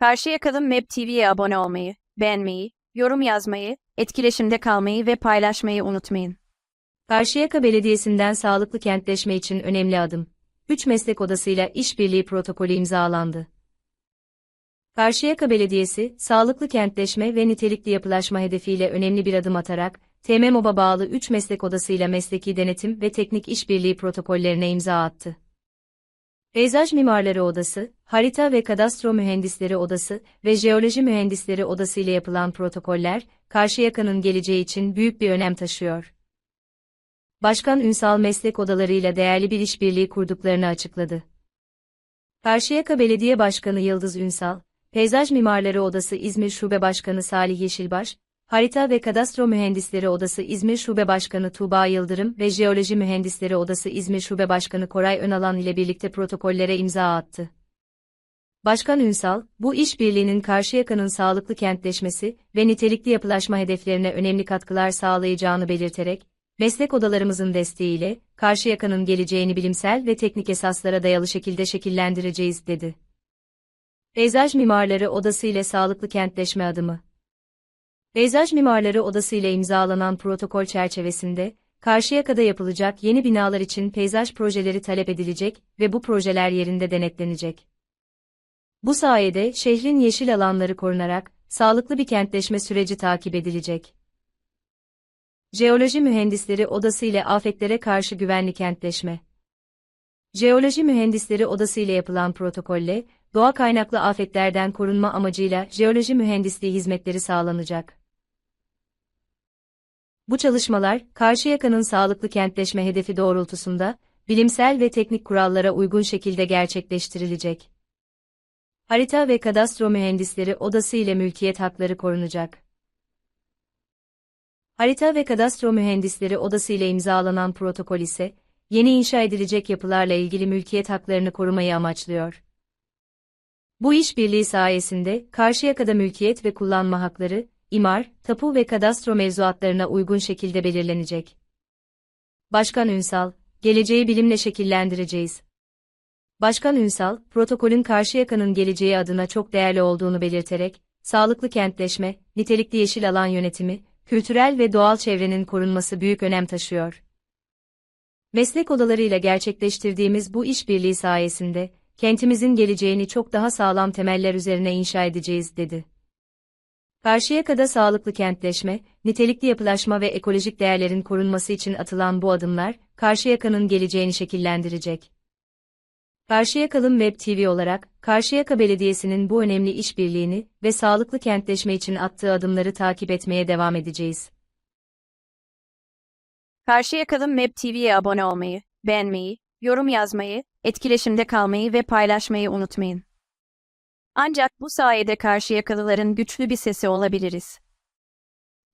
Karşıyaka'nın Map TV'ye abone olmayı, beğenmeyi, yorum yazmayı, etkileşimde kalmayı ve paylaşmayı unutmayın. Karşıyaka Belediyesi'nden sağlıklı kentleşme için önemli adım. 3 meslek odasıyla işbirliği protokolü imzalandı. Karşıyaka Belediyesi, sağlıklı kentleşme ve nitelikli yapılaşma hedefiyle önemli bir adım atarak, TMMOB'a bağlı 3 meslek odasıyla mesleki denetim ve teknik işbirliği protokollerine imza attı. Peyzaj Mimarları Odası, Harita ve Kadastro Mühendisleri Odası ve Jeoloji Mühendisleri Odası ile yapılan protokoller, Karşıyaka'nın geleceği için büyük bir önem taşıyor. Başkan Ünsal meslek odalarıyla değerli bir işbirliği kurduklarını açıkladı. Karşıyaka Belediye Başkanı Yıldız Ünsal, Peyzaj Mimarları Odası İzmir Şube Başkanı Salih Yeşilbaş, Harita ve Kadastro Mühendisleri Odası İzmir Şube Başkanı Tuğba Yıldırım ve Jeoloji Mühendisleri Odası İzmir Şube Başkanı Koray Önalan ile birlikte protokollere imza attı. Başkan Ünsal, bu işbirliğinin Karşıyaka'nın sağlıklı kentleşmesi ve nitelikli yapılaşma hedeflerine önemli katkılar sağlayacağını belirterek, meslek odalarımızın desteğiyle, Karşıyaka'nın geleceğini bilimsel ve teknik esaslara dayalı şekilde şekillendireceğiz, dedi. Peyzaj Mimarları Odası ile Sağlıklı Kentleşme Adımı Peyzaj Mimarları Odası ile imzalanan protokol çerçevesinde, Karşıyaka'da yapılacak yeni binalar için peyzaj projeleri talep edilecek ve bu projeler yerinde denetlenecek. Bu sayede şehrin yeşil alanları korunarak, sağlıklı bir kentleşme süreci takip edilecek. Jeoloji Mühendisleri Odası ile afetlere karşı güvenli kentleşme. Jeoloji Mühendisleri Odası ile yapılan protokolle, doğa kaynaklı afetlerden korunma amacıyla jeoloji mühendisliği hizmetleri sağlanacak. Bu çalışmalar, Karşıyaka'nın sağlıklı kentleşme hedefi doğrultusunda, bilimsel ve teknik kurallara uygun şekilde gerçekleştirilecek. Harita ve Kadastro Mühendisleri Odası ile mülkiyet hakları korunacak. Harita ve Kadastro Mühendisleri Odası ile imzalanan protokol ise, yeni inşa edilecek yapılarla ilgili mülkiyet haklarını korumayı amaçlıyor. Bu işbirliği sayesinde, Karşıyaka'da mülkiyet ve kullanma hakları, imar, tapu ve kadastro mevzuatlarına uygun şekilde belirlenecek. Başkan Ünsal, geleceği bilimle şekillendireceğiz. Başkan Ünsal, protokolün Karşıyaka'nın geleceği adına çok değerli olduğunu belirterek, sağlıklı kentleşme, nitelikli yeşil alan yönetimi, kültürel ve doğal çevrenin korunması büyük önem taşıyor. Meslek odalarıyla gerçekleştirdiğimiz bu işbirliği sayesinde, kentimizin geleceğini çok daha sağlam temeller üzerine inşa edeceğiz, dedi. Karşıyaka'da sağlıklı kentleşme, nitelikli yapılaşma ve ekolojik değerlerin korunması için atılan bu adımlar, Karşıyaka'nın geleceğini şekillendirecek. Karşıyakalı Web TV olarak, Karşıyaka Belediyesi'nin bu önemli işbirliğini ve sağlıklı kentleşme için attığı adımları takip etmeye devam edeceğiz. Karşıyaka'nın Map TV'ye abone olmayı, beğenmeyi, yorum yazmayı, etkileşimde kalmayı ve paylaşmayı unutmayın. Ancak bu sayede Karşıyakalıların güçlü bir sesi olabiliriz.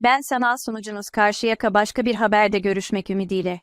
Ben sanal sunucunuz Karşıyaka başka bir haberde görüşmek ümidiyle.